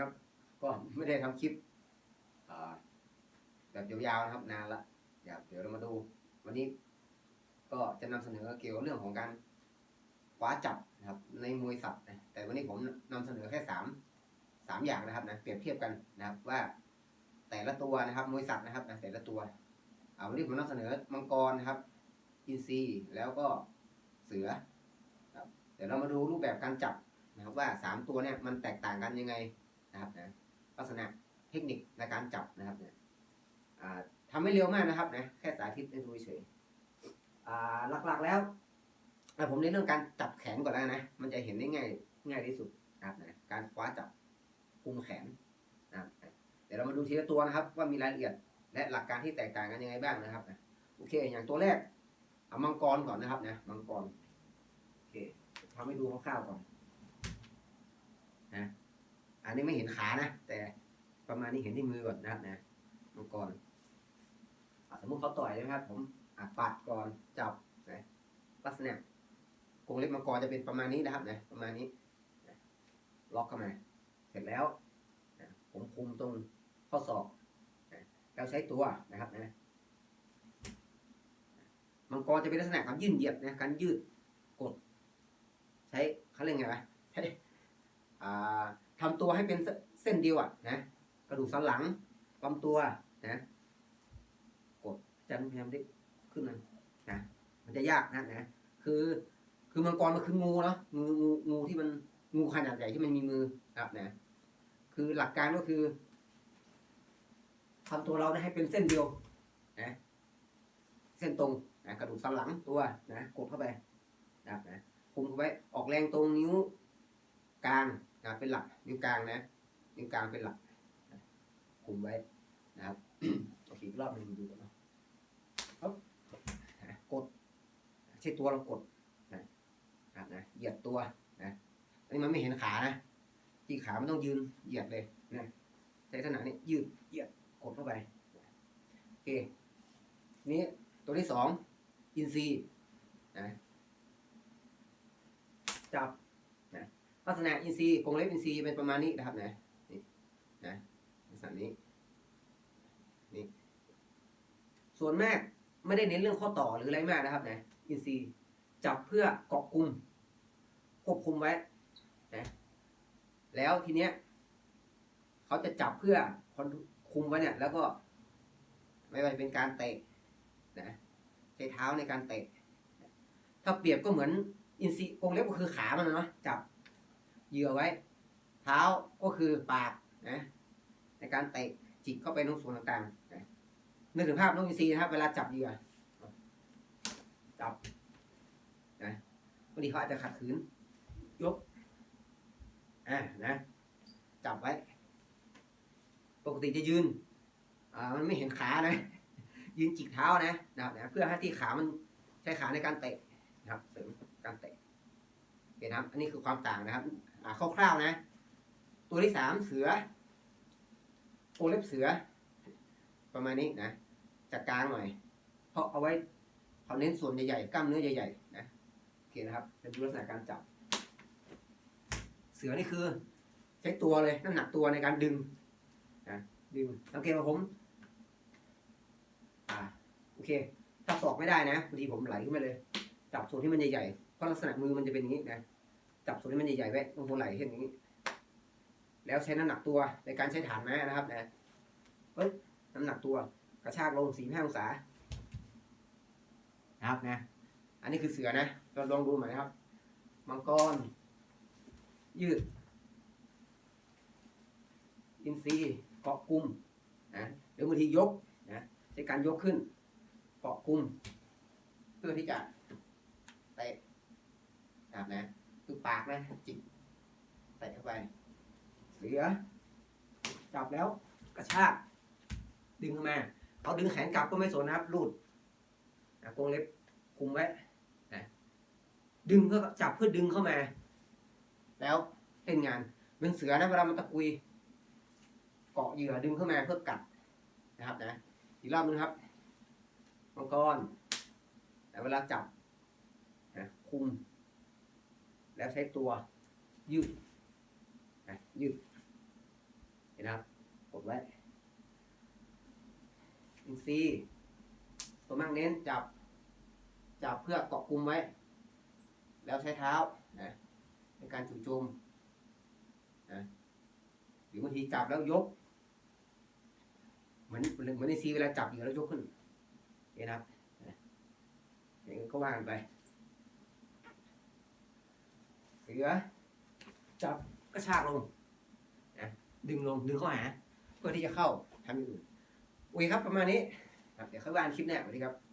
ครับ ก็ไม่ได้ทำคลิปแบบยาวๆนะครับนานละเดี๋ยวเดี๋ยวเรามาดู วันนี้ก็จะนำเสนอเกี่ยวกับเรื่องของการคว้าจับนะครับ ในมวยสัตว์นะแต่วันนี้ผมนำเสนอแค่สามสามอย่างนะครับนะเปรียบเทียบกันนะครับว่าแต่ละตัวนะครับมวยสัตว์นะครับนะแต่ละตัวเอาวันนี้ผมนำเสนอมังกรนะครับ อินทรีแล้วก็เสือครับเดี๋ยวเรามาดูรูปแบบการจับนะครับว่าสามตัวเนี่ยมันแตกต่างกันยังไง นะครับนะลักษณะเทคนิคในการจับนะครับเนี่ยทำไม่เร็วมากนะครับนะแค่สาธิตให้ดูเฉยหลักๆแล้วอ่ผมในเรื่องการจับแขนก่อนแล้วนะ มันจะเห็นได้ง่ายง่ายที่สุดนะครับนะการคว้าจับคุมแขนนะครับเดี๋ยวเรามาดูทีละตัวนะครับ ว่ามีรายละเอียดและหลักการที่แตกต่างกันยังไงบ้างนะครับนะโอเค อย่างตัวแรกเอามังกรก่อนนะครับนะมังกรโอเคทำให้ดูคร่าวๆก่อนนะ อันนี้ไม่เห็นขานะ แต่ประมาณนี้เห็นที่มือก่อนนะครับนะมังกรสมมติเขาต่อยนะครับ ผมอะปัดก่อนจับนะลักษณะกรงเล็บมังกรจะเป็นประมาณนี้นะครับนะประมาณนี้ล็อกเข้ามา เสร็จแล้วนะผมคุมตรงข้อศอกนะแล้วใช้ตัวนะครับนะมังกรจะเป็นลักษณะการยืดเหยียดนะการยืดกด ใช้เขาเรียกไงวะใช้อ่า ทำตัวให้เป็นเส้นเดียวอะนะกระดูกสันหลังลำตัวนะกดจันพยายามได้ขึ้นมันนะมันจะยากนะนะคือ คือมังกรมันคืองูเนาะงูงูงูที่มันงูขนาดใหญ่ที่มันมีมือนะครับนะคือหลักการก็คือทำตัวเราให้เป็นเส้นเดียวนะเส้นตรงนะกระดูกสันหลังตัวนะกดเข้าไปนะนะคุมเข้าไว้ออกแรงตรงนิ้วกลาง นะเป็นหลักนิ้วกลางนะนิ้วกลางเป็นหลักคุมไว้นะครับอีกรอบหนึ่งดูกันเนาะกดใช้ตัวเรากดนะครับนะเหยียดตัวนะอันนี้มันไม่เห็นขานะที่ขามันต้องยืนเหยียดเลยนะใช้ขนาดนี้ยืดเหยียดกดเข้าไปโอเคนี้ตัวที่สองอินซีนะจับ ลักษณะอินซีย์กรงเล็บอินซีย์เป็นประมาณนี้นะครับนะนี่นะลักษณะนี้นี่ส่วนมากไม่ได้เน้นเรื่องข้อต่อหรืออะไรมากนะครับนะอินซีย์จับเพื่อเกาะกลุ่มควบคุมไว้นะแล้วทีเนี้ยเขาจะจับเพื่อคนคุมไว้เนี่ย แล้วก็ ไม่ว่าจะเป็นการเตะนะใช้เท้าในการเตะ ถ้าเปรียบก็เหมือนอินซีกรงเล็บก็คือขามันนะจับ เหยื่อไว้ เท้าก็คือปากนะในการเตะจิกเข้าไปในส่วนต่างๆนะนึกถึงภาพนกอินทรีนะครับ เวลาจับเหยื่อจับนะบางทีเขาอาจจะขัดขืน ยกอ่านะ จับไว้ ปกติจะยืนอ่ามันไม่เห็นขานะยืนจิกเท้านะนะครับนะเพื่อให้ที่ขามันใช้ขาในการเตะนะครับเสริมการเตะโอเคนครับ อันนี้คือความต่างนะครับ คร่าวๆนะ ตัวที่สามเสือโอเล็บเสือ ประมาณนี้นะจากกลางหน่อย เพราะเอาไว้เขาเน้นส่วนใหญ่ๆกล้ามเนื้อใหญ่ๆนะโอเคนะครับเป็นลักษณะการจับ เสือนี่คือใช้ตัวเลยน้ำหนักตัวในการดึงนะดึงสังเกตว่าผมอ่าโอเค ถ้าสอกไม่ได้นะบางทีผมไหลขึ้นมาเลย จับส่วนที่มันใหญ่ๆเพราะลักษณะมือมันจะเป็นอย่างนี้นะ จับส่วนที่มันใหญ่ๆไว้ตรงหัวไหล่เช่นนี้ แล้วใช้น้ำหนักตัวในการใช้ฐานม้นะครับนะปึ๊บน้ำหนักตัวกระชากลงสี่ห้าองศานะครับนะ อันนี้คือเสือนะเราลองดูหม่นะครับ มังกร ยืด อินทรีเกาะกลุ่มนะหรือบางทียกนะใช้การยกขึ้นเกาะกลุ่มเพื่อที่จะเตะนะครับนะ ปากนะจิกเตะเข้าไป เสือ จับแล้วกระชากดึงเข้ามาเขาดึงแขนกลับก็ไม่สนนะครับรูดกรงเล็บคุมไว้นะดึงก็จับเพื่อดึงเข้ามา แล้วเล่นงานเป็นเสือนะเวลามันตะกุย เกาะเหยื่อดึงเข้ามาเพื่อกัดนะครับนะอีกรอบนึงครับมังกรแต่เวลาจับนะคุม แล้วใช้ตัวยืดนะยืดเห็นนะครับกดไว้อินซีตัวมากเน้นจับ จับเพื่อเกาะกลุ่มไว้ แล้วใช้เท้านะในการจู่โจมนะหรือบางทีจับแล้วยก เหมือนเหมือนในซีเวลาจับอยู่แล้วยกขึ้นเห็นครับนะอย่างนี้ก็ว่ากันไป เสือจับกระชากลงนะดึงลงดึงเข้าหา เพื่อที่จะเข้าทำอย่างอื่นโอเคครับประมาณนี้ครับเดี๋ยวค่อยว่านคลิปหน้าสวัสดีครับ